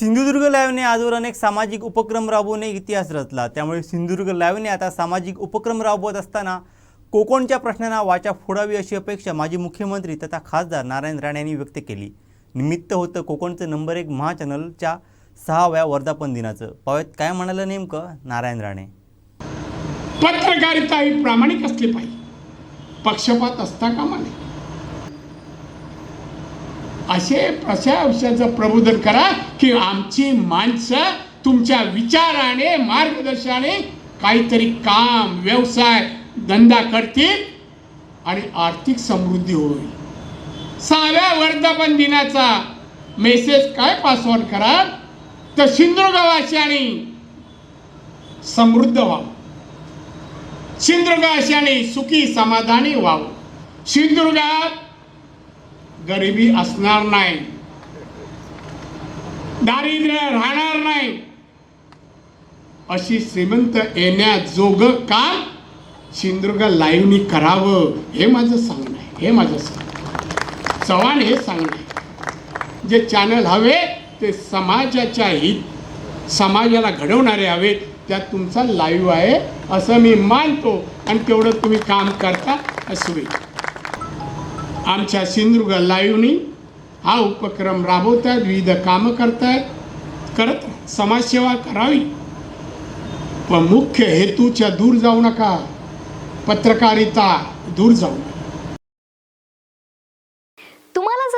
सिंधुदुर्ग लाईव्हने आजवर अनेक सामाजिक उपक्रम राबवून इतिहास रचला. त्यामुळे सिंधुदुर्ग लाईव्हने आता सामाजिक उपक्रम राबवत असताना कोकणच्या प्रश्नांना वाचा फोडावी अशी अपेक्षा माजी मुख्यमंत्री तथा खासदार नारायण राणे यांनी व्यक्त केली. निमित्त होतं कोकणचं नंबर एक महा चॅनलच्या सहाव्या वर्धापन दिनाचं. पावेत काय म्हणालं नेमकं नारायण राणे. पत्रकारिता ही प्रामाणिक असली पाहिजे. पक्षपात असता कामा नये. असे अशा आयुष्याचं प्रबोधन करा की आमची माणसं तुमच्या विचाराने मार्गदर्शनाने काहीतरी काम व्यवसाय धंदा करतील आणि आर्थिक समृद्धी होईल. सहाव्या वर्धापन दिनाचा मेसेज काय पासवर्ड करा तर सिंधुदुर्गवासियांनी समृद्ध व्हावं. सिंधुदुर्गाशाने सुखी समाधानी व्हावं. सिंधुदुर्गात गरिबी असणार नाही. दारिद्र्य राहणार नाही. अशी श्रीमंत येण्याजोग काम सिंधुदुर्ग लाईव्हनी करावं हे माझं सांगणं आहे हे माझं सांगणं चव्हाण हे सांगले. जे चॅनल हवे ते समाजाच्या हित समाजाला घडवणारे हवेत त्यात तुमचा लाईव्ह आहे असं मी मानतो. आणि तेवढं तुम्ही काम करता असवे आमच्या सिंधुदुर्ग लाईव्हनी हा उपक्रम राबवतात विविध कामं करतायत करत समाजसेवा करावी. पण मुख्य हेतूच्या दूर जाऊ नका. पत्रकारिता दूर जाऊ नका.